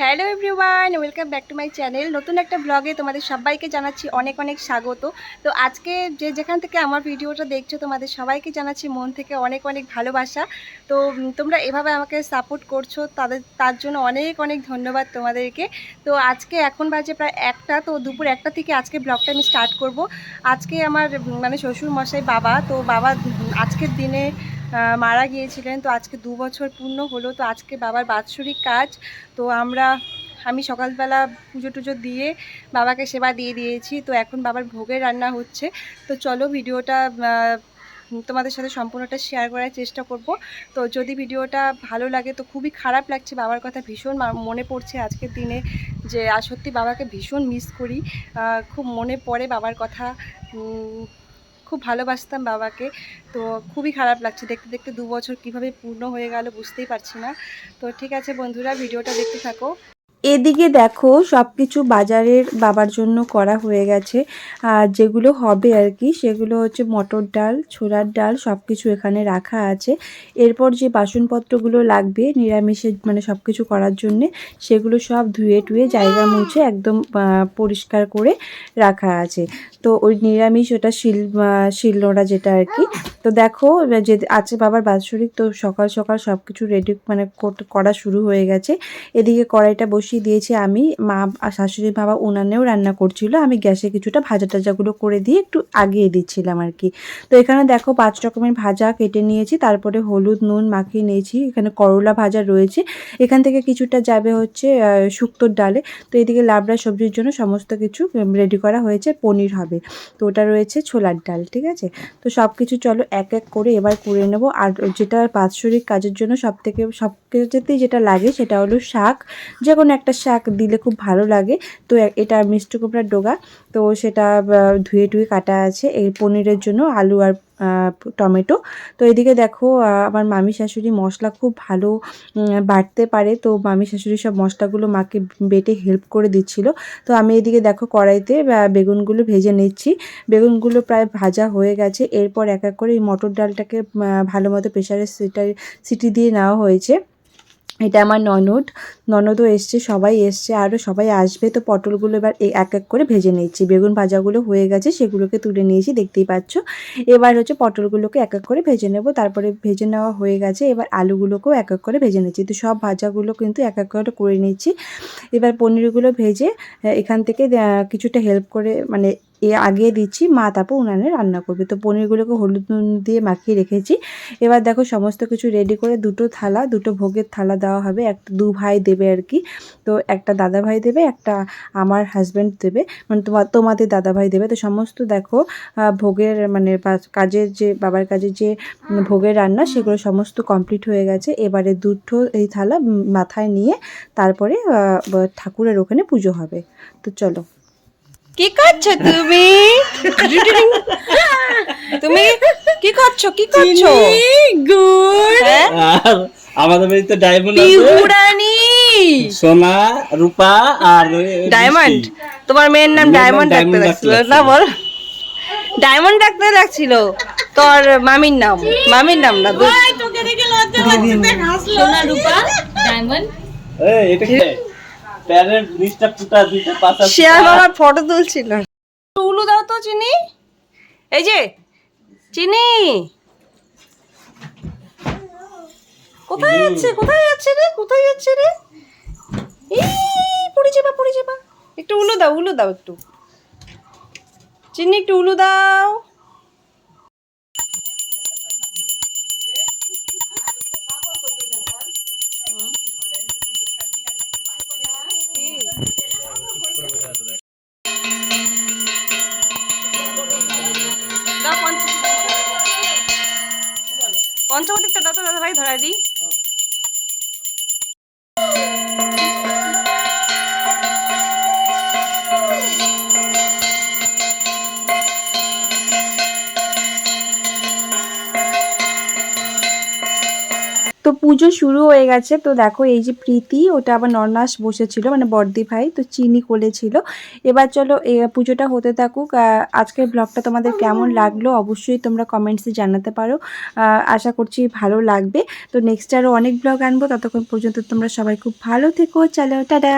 Hello everyone, welcome back to my channel. নতুন একটা ব্লগে তোমাদের সবাইকে জানাচ্ছি অনেক অনেক স্বাগত। তো আজকে যে যেখান থেকে আমার ভিডিওটা দেখছ, তোমাদের সবাইকে জানাচ্ছি মন থেকে অনেক অনেক ভালোবাসা। তো তোমরা এভাবে আমাকে সাপোর্ট করছ, তাদের, তার জন্য অনেক অনেক ধন্যবাদ তোমাদেরকে। তো আজকে এখন বাজে প্রায় একটা, তো দুপুর একটা থেকে আজকে ব্লগটা আমি স্টার্ট করব। আজকে আমার মানে শ্বশুর মশাই বাবা, তো বাবা আজকের দিনে মারা গিয়েছিলেন। তো আজকে দু বছর পূর্ণ হলো, তো আজকে বাবার বাৎসরিক কাজ। তো আমরা, আমি সকালবেলা পুজো টুজো দিয়ে বাবাকে সেবা দিয়ে দিয়েছি। তো এখন বাবার ভোগের রান্না হচ্ছে। তো চলো ভিডিওটা তোমাদের সাথে সম্পূর্ণটা শেয়ার করার চেষ্টা করব। তো যদি ভিডিওটা ভালো লাগে, তো খুবই খারাপ লাগছে বাবার কথা, ভীষণ মনে পড়ছে আজকের দিনে যে আর সত্যি বাবাকে ভীষণ মিস করি। খুব মনে পড়ে বাবার কথা। খুব ভালোবাসতাম বাবাকে। তো খুবই খারাপ লাগছে। দেখতে দেখতে দু বছর কীভাবে পূর্ণ হয়ে গেল বুঝতেই পারছি না। তো ঠিক আছে বন্ধুরা, ভিডিওটা দেখতে থাকো। এদিকে দেখো সব কিছু বাজারের বাবার জন্য করা হয়ে গেছে। আর যেগুলো হবে আর কি, সেগুলো হচ্ছে মটর ডাল, ছোলার ডাল সব কিছু এখানে রাখা আছে। এরপর যে বাসনপত্রগুলো লাগবে নিরামিষের মানে সব কিছু করার জন্যে, সেগুলো সব ধুয়ে টুয়ে জায়গা মুছে একদম পরিষ্কার করে রাখা আছে। তো ওই নিরামিষ ওটা শিল শিলনোড়া যেটা আর কি। তো দেখো যে আছে বাবার বাৎসরিক, তো সকাল সকাল সব কিছু রেডি মানে কর- করা শুরু হয়ে গেছে। এদিকে কড়াইটা বসিয়ে দিয়েছি আমি। মা আর শাশুড়ি বাবা উনানেও রান্না করছিল। আমি গ্যাসে কিছুটা ভাজা টাজাগুলো করে দিয়ে একটু আগিয়ে দিচ্ছিলাম আর কি। তো এখানে দেখো পাঁচ রকমের ভাজা কেটে নিয়েছি। তারপরে হলুদ, নুন মাখিয়ে নিয়েছি। এখানে করলা ভাজা রয়েছে। এখান থেকে কিছুটা যাবে হচ্ছে শুক্তোর ডালে। তো এদিকে লাবড়া সবজির জন্য সমস্ত কিছু রেডি করা হয়েছে। পনির হবে। তো ওটা রয়েছে ছোলার ডাল, ঠিক আছে? তো সব কিছু চলো এক এক করে এবার করে নেব। আর যেটা বাৎসরিক কাজের জন্য সব থেকে সব কিছুতেই যেটা লাগে সেটা হলো শাক। যে কোনো একটা শাক দিলে খুব ভালো লাগে। তো এটা মিষ্টি কুমড়ার ডোগা। তো সেটা ধুয়ে টুয়ে কাটা আছে। এই পনিরের জন্য আলু আর টমেটো। তো এদিকে দেখো আমার মামি শাশুড়ি মশলা খুব ভালো বাটতে পারে। তো মামি শাশুড়ি সব মশলাগুলো মাকে বেটে হেল্প করে দিচ্ছিল। তো আমি এদিকে দেখো কড়াইতে বেগুনগুলো ভেজে নিচ্ছি। বেগুনগুলো প্রায় ভাজা হয়ে গেছে। এরপর এক এক করে এই মটর ডালটাকে ভালো মতো প্রেশারে সিটার সিটি দিয়ে নেওয়া হয়েছে। এটা আমার ননদ। ননদও এসছে, সবাই এসছে আরও সবাই আসবে। তো পটলগুলো এবার এক এক করে ভেজে নিচ্ছি। বেগুন ভাজাগুলো হয়ে গেছে, সেগুলোকে তুলে নিয়েছি, দেখতেই পাচ্ছ। এবার হচ্ছে পটলগুলোকে এক এক করে ভেজে নেব। তারপরে ভেজে নেওয়া হয়ে গেছে, এবার আলুগুলোকেও এক এক করে ভেজে নিচ্ছি। তো সব ভাজাগুলো কিন্তু এক এক করে করে নিচ্ছি। এবার পনিরগুলো ভেজে এখান থেকে কিছুটা হেল্প করে মানে এ আগিয়ে দিচ্ছি, মা তারপর উনানে রান্না করবে। তো পনিরগুলোকে হলুদ নুন দিয়ে মাখিয়ে রেখেছি। এবার দেখো সমস্ত কিছু রেডি করে দুটো থালা, দুটো ভোগের থালা দেওয়া হবে। একটা দু ভাই দেবে আর কি। তো একটা দাদা ভাই দেবে, একটা আমার হাজব্যান্ড দেবে। মানে তোমার তোমাদের দাদা ভাই দেবে। তো সমস্ত দেখো ভোগের মানে কাজের যে, বাবার কাজের যে ভোগের রান্না, সেগুলো সমস্ত কমপ্লিট হয়ে গেছে। এবারে দুটো এই থালা মাথায় নিয়ে তারপরে ঠাকুরের ওখানে পুজো হবে। তো চলো। কি করছ তুমি? তুমি কি করছ কি করছ গুড। হ্যাঁ? আর আমাদের বাড়িতে ডায়মন্ড আছে। বিহুরানি সোনা রূপা আর ডায়মন্ড তোমার মেয়ের নাম ডায়মন্ড ডাকতে ডায়মন্ড লাগছিল। না বল। ডায়মন্ড ডাকতে লাগছিল। তোর মামির নাম। মামির নাম না দু- এই, এটা কি? প্যারের নিচটা ফুটা দুইটা পাতা আর আমার ফটো তুলছিল। উলু দাও তো চিনি। এই যে চিনি। কোথায় যাচ্ছে কোথায় যাচ্ছে রে কোথায় যাচ্ছে রে? এই পড়ে যাবা পড়ে যাবা একটু উলু দাও উলু দাও একটু। চিনি একটু উলু দাও। পঞ্চবটিকটা দাদা দাদা ভাই ধরাই দিই। পুজো শুরু হয়ে গেছে। তো দেখো, এই যে প্রীতি, ওটা আবার নর্নাস বসেছিল মানে বর্দি ভাই, তো চিনি কোলেছিল এবার চলো, এ, পুজোটা হতে থাকুক। আজকের ব্লগটা তোমাদের কেমন লাগল অবশ্যই তোমরা কমেন্টসে জানাতে পারো। আশা করছি ভালো লাগবে। তো নেক্সট আরও অনেক ব্লগ আনব। ততক্ষণ পর্যন্ত তোমরা সবাই খুব ভালো থেকো। চলো, টাটা!